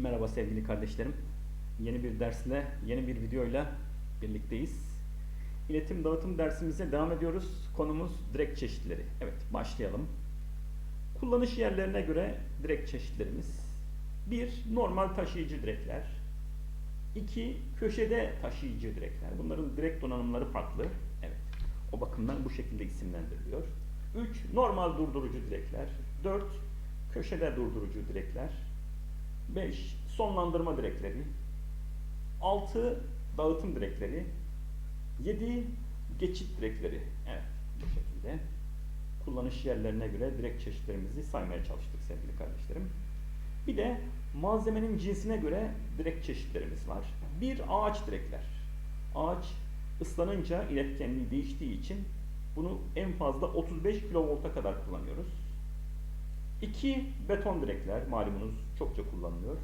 Merhaba sevgili kardeşlerim. Yeni bir dersle, yeni bir videoyla birlikteyiz. İletim dağıtım dersimize devam ediyoruz. Konumuz direk çeşitleri. Evet, başlayalım. Kullanış yerlerine göre direk çeşitlerimiz. 1. Normal taşıyıcı direkler. 2. Köşede taşıyıcı direkler. Bunların direkt donanımları farklı. Evet. O bakımdan bu şekilde isimlendiriliyor. 3. Normal durdurucu direkler. 4. Köşede durdurucu direkler. 5. Sonlandırma direkleri. 6. Dağıtım direkleri. 7. Geçit direkleri. Evet bu şekilde kullanış yerlerine göre direk çeşitlerimizi saymaya çalıştık sevgili kardeşlerim. Bir de malzemenin cinsine göre direk çeşitlerimiz var. Bir ağaç direkler. Ağaç ıslanınca iletkenliği değiştiği için bunu en fazla 35 kilovolta kadar kullanıyoruz. İki beton direkler malumunuz çokça kullanılıyor.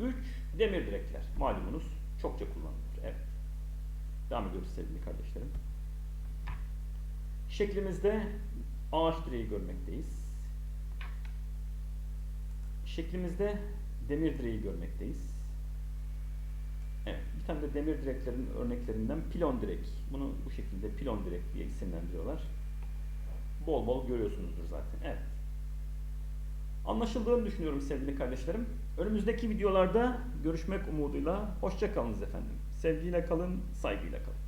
Üç demir direkler malumunuz çokça kullanılıyor. Evet. Devam ediyoruz sevgili kardeşlerim. Şeklimizde ağaç direği görmekteyiz. Şeklimizde demir direği görmekteyiz. Evet, bir tane de demir direklerin örneklerinden pilon direk. Bunu bu şekilde pilon direk diye isimlendiriyorlar. Bol bol görüyorsunuzdur zaten. Evet. Anlaşıldığını düşünüyorum sevgili kardeşlerim. Önümüzdeki videolarda görüşmek umuduyla hoşça kalınız efendim. Sevgiyle kalın, saygıyla kalın.